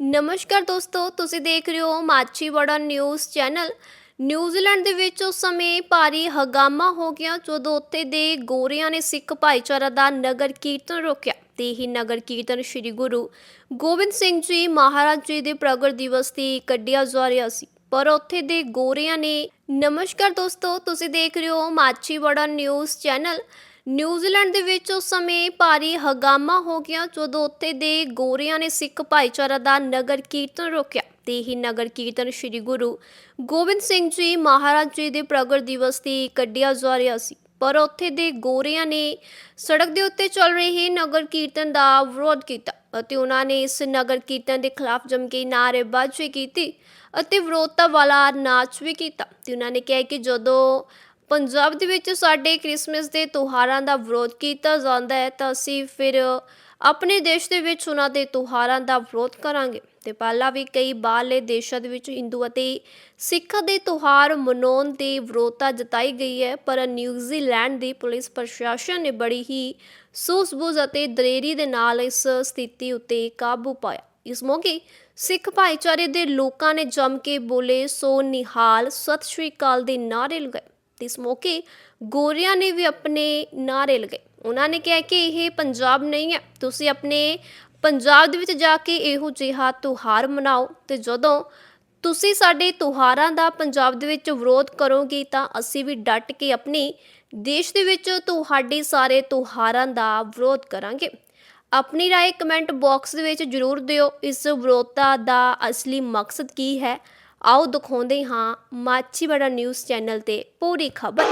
ਨਮਸਕਾਰ ਦੋਸਤੋ, ਤੁਸੀਂ ਦੇਖ ਰਹੇ ਹੋ ਮਾਛੀਵਾੜਾ ਨਿਊਜ਼ ਚੈਨਲ। ਨਿਊਜ਼ੀਲੈਂਡ ਦੇ ਵਿੱਚ ਉਸ ਸਮੇਂ ਭਾਰੀ ਹਗਾਮਾ ਹੋ ਗਿਆ, ਜਦੋਂ ਉੱਥੇ ਦੇ ਗੋਰਿਆਂ ਨੇ ਸਿੱਖ ਭਾਈਚਾਰਾ ਦਾ ਨਗਰ ਕੀਰਤਨ ਰੋਕਿਆ। ਤੇ ਹੀ ਨਗਰ ਕੀਰਤਨ ਸ੍ਰੀ ਗੁਰੂ ਗੋਬਿੰਦ ਸਿੰਘ ਜੀ ਮਹਾਰਾਜ ਜੀ ਦੇ ਪ੍ਰਗਟ ਦਿਵਸ ਤੇ ਕੱਢਿਆ ਜਾ ਰਿਹਾ ਸੀ। ਪਰ ਉੱਥੇ ਦੇ ਗੋਰਿਆਂ ਨੇ, ਨਮਸਕਾਰ ਦੋਸਤੋ, ਤੁਸੀਂ ਦੇਖ ਰਹੇ ਹੋ ਮਾਛੀਵਾੜਾ ਨਿਊਜ਼ ਚੈਨਲ। ਨਿਊਜ਼ੀਲੈਂਡ ਦੇ ਵਿੱਚ ਉਸ ਸਮੇਂ ਭਾਰੀ ਹਗਾਮਾ ਹੋ ਗਿਆ ਜਦੋਂ ਉੱਥੇ ਦੇ ਗੋਰਿਆਂ ਨੇ ਸਿੱਖ ਭਾਈਚਾਰਾ ਦਾ ਨਗਰ ਕੀਰਤਨ ਰੋਕਿਆ। ਤੇ ਹੀ ਨਗਰ ਕੀਰਤਨ ਸ੍ਰੀ ਗੁਰੂ ਗੋਬਿੰਦ ਸਿੰਘ ਜੀ ਮਹਾਰਾਜ ਜੀ ਦੇ ਪ੍ਰਗਟ ਦਿਵਸ ਤੇ ਕੱਢਿਆ ਜਾ ਰਿਹਾ ਸੀ। ਪਰ ਉੱਥੇ ਦੇ ਗੋਰਿਆਂ ਨੇ ਸੜਕ ਦੇ ਉੱਤੇ ਚੱਲ ਰਹੇ ਨਗਰ ਕੀਰਤਨ ਦਾ ਵਿਰੋਧ ਕੀਤਾ ਅਤੇ ਉਹਨਾਂ ਨੇ ਇਸ ਨਗਰ ਕੀਰਤਨ ਦੇ ਖਿਲਾਫ ਜਮ ਕੇ ਨਾਅਰੇਬਾਜ਼ੀ ਕੀਤੀ ਅਤੇ ਵਿਰੋਧਤਾ ਵਾਲਾ ਨਾਚ ਵੀ ਕੀਤਾ। ਤੇ ਉਹਨਾਂ ਨੇ ਕਿਹਾ ਕਿ ਜਦੋਂ ਪੰਜਾਬ ਦੇ ਵਿੱਚ ਸਾਡੇ ਕ੍ਰਿਸਮਸ ਦੇ ਤਿਉਹਾਰਾਂ ਦਾ ਵਿਰੋਧ ਕੀਤਾ ਜਾਂਦਾ ਹੈ, ਤਾਂ ਅਸੀਂ ਫਿਰ ਆਪਣੇ ਦੇਸ਼ ਦੇ ਵਿੱਚ ਉਹਨਾਂ ਦੇ ਤਿਉਹਾਰਾਂ ਦਾ ਵਿਰੋਧ ਕਰਾਂਗੇ। ਤੇ ਪਹਿਲਾਂ ਵੀ ਕਈ ਬਾਹਰਲੇ ਦੇਸ਼ਾਂ ਦੇ ਵਿੱਚ ਹਿੰਦੂ ਅਤੇ ਸਿੱਖਾਂ ਦੇ ਤਿਉਹਾਰ ਮਨਾਉਣ ਦੀ ਵਿਰੋਧਤਾ ਜਤਾਈ ਗਈ ਹੈ, ਪਰ ਨਿਊਜ਼ੀਲੈਂਡ ਦੀ ਪੁਲਿਸ ਪ੍ਰਸ਼ਾਸਨ ਨੇ ਬੜੀ ਹੀ ਸੂਝ-ਬੂਝ ਅਤੇ ਦਲੇਰੀ ਦੇ ਨਾਲ ਇਸ ਸਥਿਤੀ ਉੱਤੇ ਕਾਬੂ ਪਾਇਆ। ਇਸ ਮੌਕੇ ਸਿੱਖ ਭਾਈਚਾਰੇ ਦੇ ਲੋਕਾਂ ਨੇ ਜੰਮ ਕੇ ਬੋਲੇ, ਸੋ ਨਿਹਾਲ ਸਤਿ ਸ਼੍ਰੀ ਅਕਾਲ ਦੇ ਨਾਅਰੇ ਲਗਾਏ। ਤੇ ਇਸ ਮੌਕੇ ਗੋਰਿਆਂ ਨੇ ਵੀ ਆਪਣੇ ਨਾਅਰੇ ਲਗਾਏ ਉਹਨਾਂ ਨੇ ਕਿਹਾ ਕਿ ਇਹ ਪੰਜਾਬ ਨਹੀਂ ਹੈ। ਤੁਸੀਂ ਆਪਣੇ ਪੰਜਾਬ ਦੇ ਵਿੱਚ ਜਾ ਕੇ ਇਹੋ ਜਿਹਾ ਤਿਉਹਾਰ ਮਨਾਓ ਤੇ ਜਦੋਂ ਤੁਸੀਂ ਸਾਡੇ ਤਿਉਹਾਰਾਂ ਦਾ ਪੰਜਾਬ ਦੇ ਵਿੱਚ ਵਿਰੋਧ ਕਰੋਗੇ ਤਾਂ ਅਸੀਂ ਵੀ ਡਟ ਕੇ ਆਪਣੇ ਦੇਸ਼ ਦੇ ਵਿੱਚ ਤੁਹਾਡੇ ਸਾਰੇ ਤਿਉਹਾਰਾਂ ਦਾ ਵਿਰੋਧ ਕਰਾਂਗੇ। ਆਪਣੀ ਰਾਏ ਕਮੈਂਟ ਬਾਕਸ ਦੇ ਵਿੱਚ ਜਰੂਰ ਦਿਓ। ਇਸ ਵਿਰੋਧਤਾ ਦਾ ਅਸਲੀ ਮਕਸਦ ਕੀ ਹੈ? ਆਓ ਦਿਖਾਉਂਦੇ ਹਾਂ ਮਾਛੀਵਾੜਾ ਨਿਊਜ਼ ਚੈਨਲ ਤੇ ਪੂਰੀ ਖਬਰ।